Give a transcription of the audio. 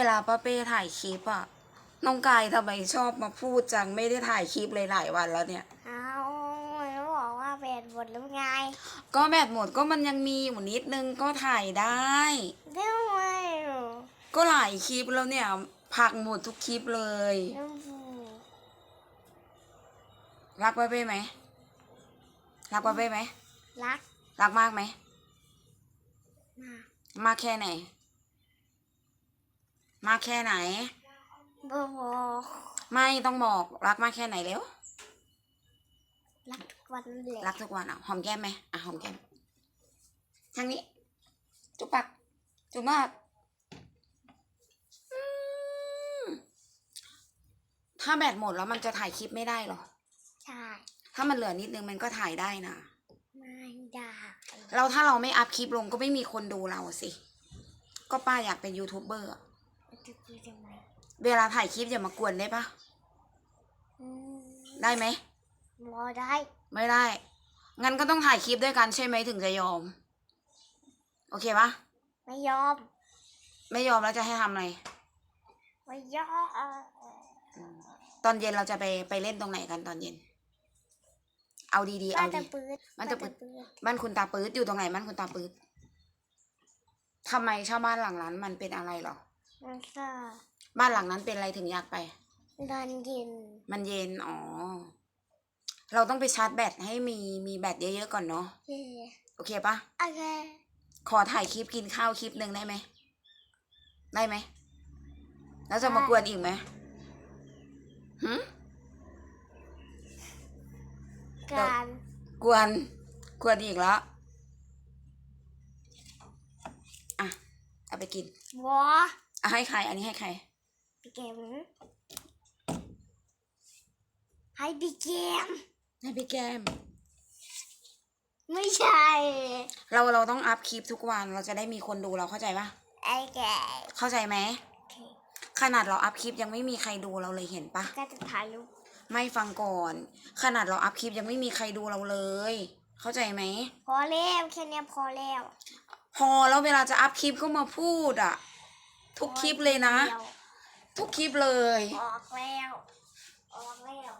วลาป้าเป้ถ่ายคลิปอะน้องกายทำไมชอบมาพูดจังไม่ได้ถ่ายคลิปเลยหลายวันแล้วเนี่ย เอาแล้วบอกว่าแบตหมดแล้วไงก็แบตหมดก็มันยังมีอยู่นิดนึงก็ถ่ายได้ ทำไมก็หลายคลิปแล้วเนี่ยพักหมดทุกคลิปเลย น้ำฟูรักป้าเป้ไหมรักป้าเป้ไหมรักรักมากไหม มากมากแค่ไหน มากแค่ไหนบบอกไม่ต้องบอกรักมากแค่ไหนเร็วรักทุกวันแหละรักทุกวันอะหอมแก้มไหมอะหอมแก้มทางนี้ จุ๊บปากจุ๊บมากอืมถ้าแบตหมดแล้วมันจะถ่ายคลิปไม่ได้หรอ ใช่ ถ้ามันเหลือนิดนึงมันก็ถ่ายได้นะ ไม่ได้ เราถ้าเราไม่อัพคลิปลงก็ไม่มีคนดูเราสิ ก็ป้าอยากเป็นยูทูบเบอร์อะ จะคุยทำไมเวลาถ่ายคลิปอย่ามากวนได้ปะอืมได้ไหมบอได้ ไม่ได้ งั้นก็ต้องถ่ายคลิปด้วยกันใช่ไหมถึงจะยอม โอเคปะไม่ยอม ไม่ยอมแล้วจะให้ทำอะไร ไม่ยอม ตอนเย็นเราจะไปไปเล่นตรงไหนกันตอนเย็น เอาดีๆ บ้าเอานตะดี ปืดบ้านตะปื๊ดปืดบ้านคุณตาปื๊ดอยู่ตรงไหนบ้านคุณตาปื๊ดทำไมชาวบ้านหลังนั้นมันเป็นอะไรหรอ มันก็บ้านหลังนั้นเป็นอะไรถึงอยากไปนอนเย็นมันเย็น อ๋อ เราต้องไปชาร์จแบตให้มีมีแบตเยอะๆก่อนเนาะ เย่โอเคปะ โอเคขอถ่ายคลิปกินข้าวคลิปหนึ่งได้ไหม ได้ไหม แล้วจะมากวนอีกไหมหืมการกวน กวนอีกแล้ว อะ เอาไปกินว ออะให้ใคร อันนี้ให้ใครพี่เกมให้พี่เกมให้พี่แก้มไม่ใช่เราเราต้องอัพคลิปทุกวัน เราจะได้มีคนดูเราเข้าใจปะไอ้แกเข้าใจไหมโอเคขนาดเราอัพคลิปยังไม่มีใครดูเราเลยเห็นปะก็จะถ่ายรูปไม่ฟังก่อน ขนาดเราอัพคลิปยังไม่มีใครดูเราเลย เข้าใจไหม พอแล้วแค่เนี้ยพอแล้ว พอแล้วเวลาจะอัพคลิปก็มาพูดอะ ทุกคลิปเลยนะ ทุกคลิปเลย ออกแล้ว ออกแล้ว